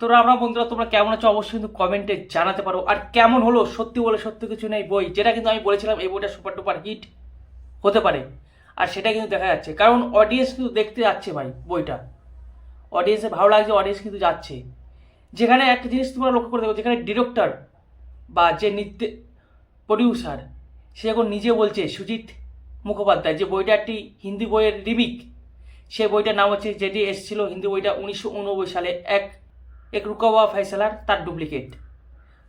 তোরা আমরা বন্ধুরা, তোমরা কেমন আছো? অবশ্যই কিন্তু কমেন্টে জানাতে পারো। আর কেমন হলো? সত্যি বলে সত্যি কিছু নেই বই। যেটা কিন্তু আমি বলেছিলাম, এই বইটা সুপার টুপার হিট হতে পারে। আর সেটা কিন্তু দেখা যাচ্ছে। কারণ অডিয়েন্স কিন্তু দেখতে যাচ্ছে ভাই বইটা। অডিয়েন্সে ভালো লাগছে অডিয়েন্স কিন্তু যাচ্ছে। যেখানে একটা জিনিস তোমরা লক্ষ্য করে দেখো, যেখানে ডিরেক্টর বা যে নৃত্য প্রডিউসার সে এখন নিজে বলছে, সুজিত মুখোপাধ্যায় যে বইটা একটি হিন্দি বইয়ের রিমিক সে বইটার নাম হচ্ছে, যেটি এসেছিল হিন্দি বইটা উনিশশো উননব্বই সালে এক এক রুকাওয়া ফয়সালার তার ডুপ্লিকেট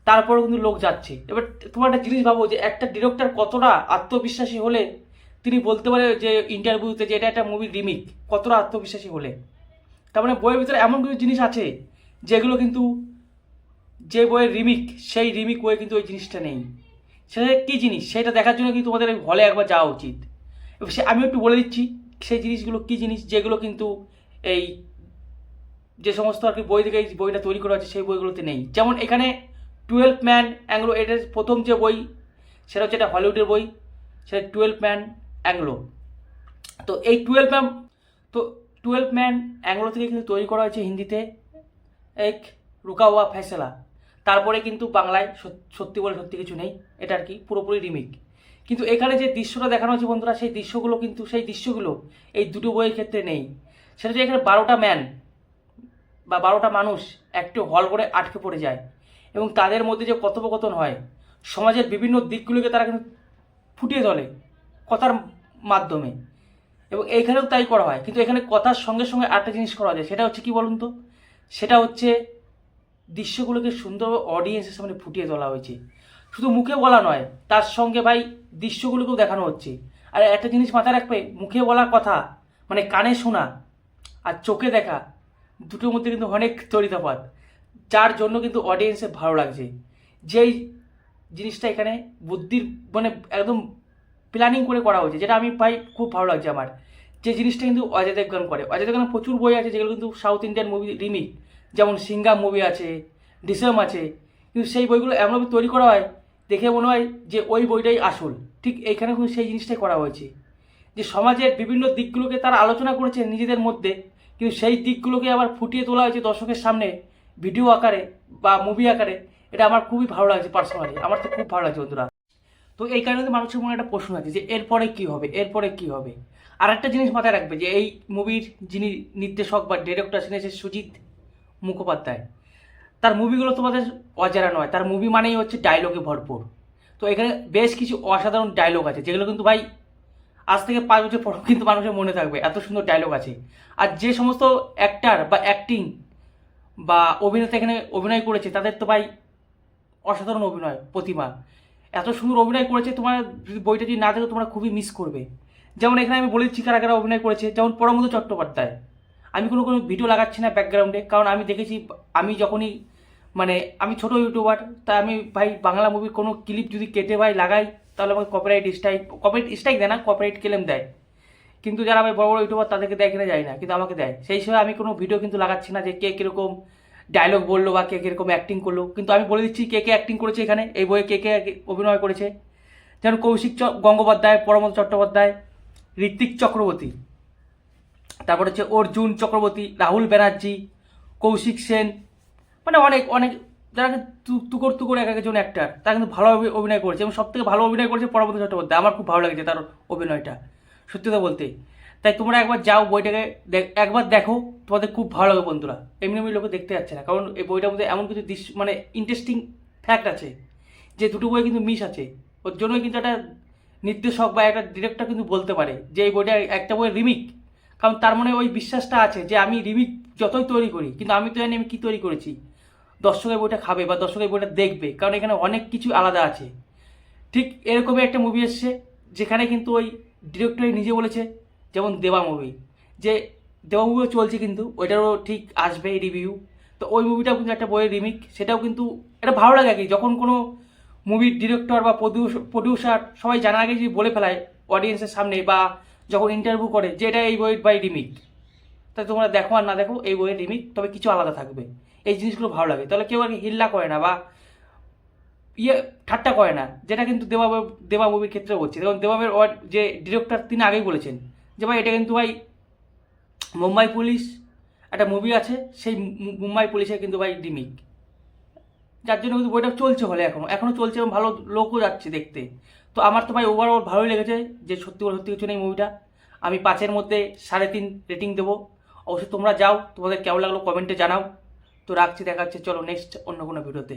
তারপরেও কিন্তু লোক যাচ্ছে। এবার তোমার একটা জিনিস ভাবো যে, একটা ডিরেক্টর কতটা আত্মবিশ্বাসী হলে তিনি বলতে পারে যে ইন্টারভিউতে যে এটা একটা মুভির রিমিক কতটা আত্মবিশ্বাসী হলে তার মানে বইয়ের ভিতরে এমন কিছু জিনিস আছে, যেগুলো কিন্তু যে বইয়ের রিমিক সেই রিমিক বইয়ে কিন্তু ওই জিনিসটা নেই। সেটা কী জিনিস? সেটা দেখার জন্য কিন্তু তোমাদের হলে একবার যাওয়া উচিত। সে আমি একটু বলে দিচ্ছি, সেই জিনিসগুলো কী জিনিস, যেগুলো কিন্তু এই যে সমস্ত আর কি বই থেকে এই বইটা তৈরি করা হচ্ছে সেই বইগুলোতে নেই। যেমন এখানে টুয়েলভ ম্যান অ্যাংলো এটা প্রথম যে বই, সেটা হচ্ছে এটা হলিউডের বই, সেটা টুয়েলভ ম্যান অ্যাংলো তো এই টুয়েলভ ম্যান তো টুয়েলভ ম্যান অ্যাংলো থেকে কিন্তু তৈরি করা হয়েছে হিন্দিতে এক রুকা রুকাওয়া ফেসলা। তারপরে কিন্তু বাংলায় সত- সত্যি বলে সত্যি কিছু নেই, এটা আর কি পুরোপুরি রিমিক। কিন্তু এখানে যে দৃশ্যটা দেখানো হচ্ছে বন্ধুরা, সেই দৃশ্যগুলো কিন্তু, সেই দৃশ্যগুলো এই দুটো বইয়ের ক্ষেত্রে নেই। সেটা হচ্ছে এখানে বারোটা ম্যান বা বারোটা মানুষ একটি হল করে আটকে পড়ে যায় এবং তাদের মধ্যে যে কথোপকথন হয়, সমাজের বিভিন্ন দিকগুলোকে তারা কিন্তু ফুটিয়ে তোলে কথার মাধ্যমে। এবং এইখানেও তাই করা হয়। কিন্তু এখানে কথার সঙ্গে সঙ্গে আরেকটা জিনিস করা যায়, সেটা হচ্ছে কি বলুন তো? সেটা হচ্ছে দৃশ্যগুলোকে সুন্দরভাবে অডিয়েন্সের সামনে ফুটিয়ে তোলা হয়েছে। শুধু মুখে বলা নয়, তার সঙ্গে ভাই দৃশ্যগুলোকেও দেখানো হচ্ছে। আর একটা জিনিস মাথায় রাখবে, মুখে বলা কথা মানে কানে শোনা আর চোখে দেখা দুটোর মধ্যে কিন্তু অনেক তরিতফাত যার জন্য কিন্তু অডিয়েন্সের ভালো লাগছে। যেই জিনিসটা এখানে বুদ্ধির মানে একদম প্ল্যানিং করে করা হয়েছে, যেটা আমি পাই খুব ভালো লাগছে আমার। যে জিনিসটা কিন্তু অজয় দেবগান করে। অজয় দেবগানের প্রচুর বই আছে, যেগুলো কিন্তু সাউথ ইন্ডিয়ান মুভি রিমিক যেমন সিঙ্গাম মুভি আছে ডিসেম আছে। কিন্তু সেই বইগুলো এমনভাবে তৈরি করা হয়, দেখে মনে হয় যে ওই বইটাই আসল। ঠিক এইখানে কিন্তু সেই জিনিসটাই করা হয়েছে। যে সমাজের বিভিন্ন দিকগুলোকে তারা আলোচনা করেছে নিজেদের মধ্যে কিন্তু সেই দিকগুলোকে আবার ফুটিয়ে তোলা হয়েছে দর্শকের সামনে ভিডিও আকারে বা মুভি আকারে। এটা আমার খুবই ভালো লাগছে পার্সোনালি আমার তো খুব ভালো লাগছে বন্ধুরা। তো এই কারণে তো মানুষের মনে একটা প্রশ্ন আছে যে, এরপরে কি হবে? এরপরে কি হবে? আর একটা জিনিস মাথায় রাখবে যে, এই মুভির যিনি নির্দেশক বা ডিরেক্টর ছিলেন সে সুজিত মুখোপাধ্যায়। তার মুভিগুলো তোমাদের অজানা নয়। তার মুভি মানেই হচ্ছে ডায়লগে ভরপুর। তো এখানে বেশ কিছু অসাধারণ ডায়লগ আছে, যেগুলো কিন্তু ভাই আজ থেকে পাঁচ বছর পর কিন্তু মানুষের মনে থাকবে, এত সুন্দর ডায়লগ আছে। আর যে সমস্ত অ্যাক্টার বা অ্যাক্টিং বা অভিনেতা এখানে অভিনয় করেছে, তাদের তো ভাই অসাধারণ অভিনয়, প্রতিমা। এত সুন্দর অভিনয় করেছে, তোমার যদি বইটা যদি না দেখো, তোমরা খুবই মিস করবে। যেমন এখানে আমি বলেছি কারা কারা অভিনয় করেছে, যেমন পরমদ চট্টোপাধ্যায়। আমি কোনো কোনো ভিডিও লাগাচ্ছি না ব্যাকগ্রাউন্ডে কারণ আমি দেখেছি, আমি যখনই মানে আমি ছোট ইউটিউবার তাই আমি ভাই বাংলা মুভির কোনো ক্লিপ যদি কেটে ভাই লাগাই তাহলে আমাকে কপিরাইট স্ট্রাইক কপিরাইট স্ট্রাইক দেয় না কপিরাইট ক্লেম দেয়। কিন্তু যারা আমি বড় বড় ইউটিউবার তাদেরকে দেয় কিনা যায় না, কিন্তু আমাকে দেয়। সেই হিসেবে আমি কোনো ভিডিও কিন্তু লাগাচ্ছি না যে কে কীরকম ডায়লগ বলল বা কে কীরকম অ্যাক্টিং করল। কিন্তু আমি বলে দিচ্ছি কে কে অ্যাক্টিং করেছে এখানে, এই বইয়ে কে কে অভিনয় করেছে। যেমন কৌশিক গঙ্গোপাধ্যায় পরমন্ত চট্টোপাধ্যায়, ঋত্বিক চক্রবর্তী। তারপর হচ্ছে অর্জুন চক্রবর্তী, রাহুল ব্যানার্জি, কৌশিক সেন। মানে অনেক অনেক যারা তুকর তুকর এক একজন অ্যাক্টার তারা কিন্তু ভালো অভিনয় করেছে এবং সব থেকে ভালো অভিনয় করেছে পরবর্তী চট্টোপাধ্যায়। আমার খুব ভালো লেগেছে তার অভিনয়টা, সত্যি কথা বলতে। তাই তোমরা একবার যাও বইটাকে একবার দেখো, তোমাদের খুব ভালো লাগবে বন্ধুরা। এমনি এমনি লোকে দেখতে যাচ্ছে না, কারণ এই বইটার মধ্যে এমন কিছু দৃশ্য মানে ইন্টারেস্টিং ফ্যাক্ট আছে, যে দুটো বই কিন্তু মিস আছে। ওর জন্যই কিন্তু একটা নির্দেশক বা একটা ডিরেক্টর কিন্তু বলতে পারে যে এই বইটা একটা বইয়ের রিমিক কারণ তার মনে ওই বিশ্বাসটা আছে যে আমি রিমিক যতই তৈরি করি, কিন্তু আমি তো জানি আমি কী তৈরি করেছি। দর্শকের বইটা খাবে বা দর্শকের বইটা দেখবে, কারণ এখানে অনেক কিছু আলাদা আছে। ঠিক এরকমই একটা মুভি এসছে, যেখানে কিন্তু ওই ডিরেক্টরই নিজে বলেছে, যেমন দেবা মুভি যে দেবা মুভিও চলছে কিন্তু, ওইটারও ঠিক আসবে রিভিউ তো ওই মুভিটাও কিন্তু একটা বইয়ের রিমিক সেটাও কিন্তু এটা ভালো লাগে কি যখন কোনো মুভির ডিরেক্টর বা প্রডিউসার সবাই জানার আগে যদি বলে ফেলায় অডিয়েন্সের সামনে বা যখন ইন্টারভিউ করে যে এটা এই বইয়ের বাই রিমিক তাই তোমরা দেখো আর না দেখো, এই বইয়ের রিমিক তবে কিছু আলাদা থাকবে। এই জিনিসগুলো ভালো লাগে। তাহলে কেউ আর কি হিল্লা করে না বা ইয়ে ঠাট্টা করে না, যেটা কিন্তু দেবা দেবা মুভির ক্ষেত্রে হচ্ছে যেমন দেবাবের যে ডিরেক্টর, তিনি আগেই বলেছেন যে, ভাই, এটা কিন্তু ভাই মুম্বাই পুলিশ একটা মুভি আছে, সেই মুম্বাই পুলিশের কিন্তু ভাই রিমিক যার জন্য কিন্তু বইটা চলছে হলে এখনও এখনও চলছে এবং ভালো লোকও যাচ্ছে দেখতে। তো আমার তো ভাই ওভারঅল ভালোই লেগেছে যে, সত্যি বলে সত্যি কিছু নেই মুভিটা আমি পাঁচের মধ্যে সাড়ে তিন রেটিং দেবো। অবশ্যই তোমরা যাও, তোমাদের কেমন লাগল কমেন্টে জানাও। তো রাখছি দেখা হচ্ছে। চলো নেক্সট অন্য কোনো ভিডিওতে